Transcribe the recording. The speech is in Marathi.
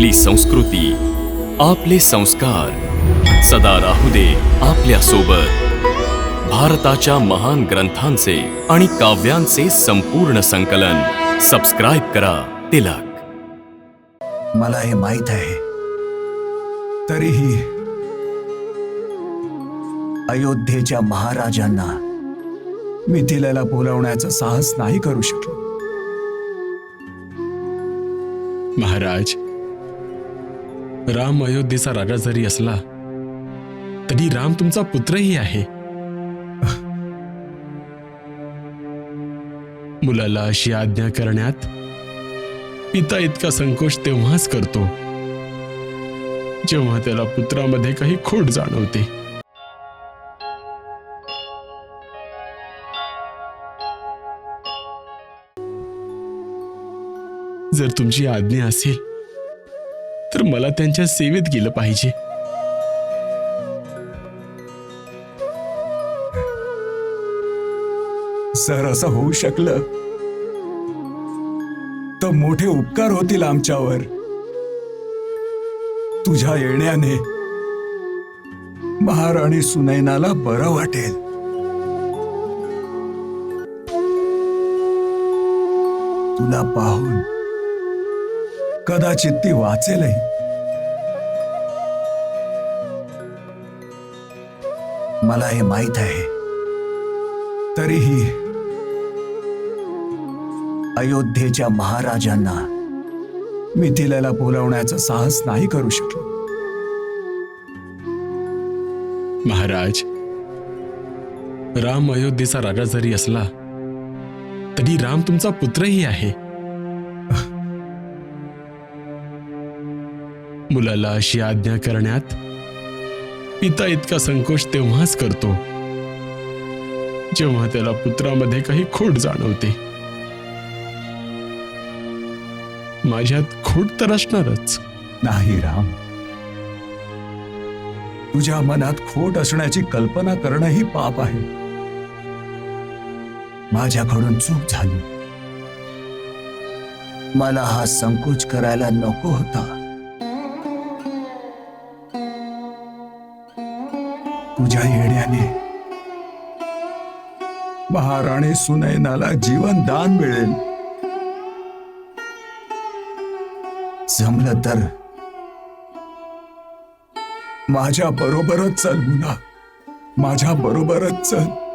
आपली संस्कृती आपले संस्कार. सदा राहू दे आपल्यासोबत भारताच्या महान ग्रंथांचे आणि काव्यांचे संपूर्ण संकलन. सबस्क्राईब करा तिलक. मला हे माहीत आहे. तरीही अयोध्येच्या महाराजांना मिथिलेला बोलावण्याचं साहस नाही करू शकलो. महाराज राम अयोध्येचा राजा जरी असला तरी राम तुमचा पुत्रही आहे. मुलाला अशी आज्ञा करण्यात पिता इतका संकोच तेव्हाच करतो जेव्हा त्याला पुत्रामध्ये काही खोट जाणवते. जर तुमची आज्ञा असेल तर मला त्यांच्या सेवेत गेलं पाहिजे. सर असं होऊ शकलं. तर मोठे उपकार होतील आमच्यावर. तुझ्या येण्याने महाराणी सुनैनाला बरं वाटेल. तुला पाहून कदाचित ती वाचेलही. मला हे माहीत आहे. तरीही अयोध्येच्या महाराजांना मिथिलेला बोलवण्याचं साहस नाही करू शकलो. महाराज राम अयोध्येचा राजा जरी असला तरी राम तुमचा पुत्रही आहे. मुलाला अशी आज्ञा करण्यात? पिता इतका संकोच तेव्हाच करतो. जेव्हा त्याला पुत्रामध्ये काही खोट जाणवते. माझ्यात खोट तर असणारच. नाही राम. तुझ्या मनात खोट असण्याची कल्पना करणंही पाप आहे. माझ्याकडून चूक झाली. मला हा संकोच करायला नको होता. तुझ्या येण्याने. महाराणी सुनैनाला जीवन दान मिळेल. जमलं तर माझ्या बरोबरच चल मुला माझ्या बरोबरच चल.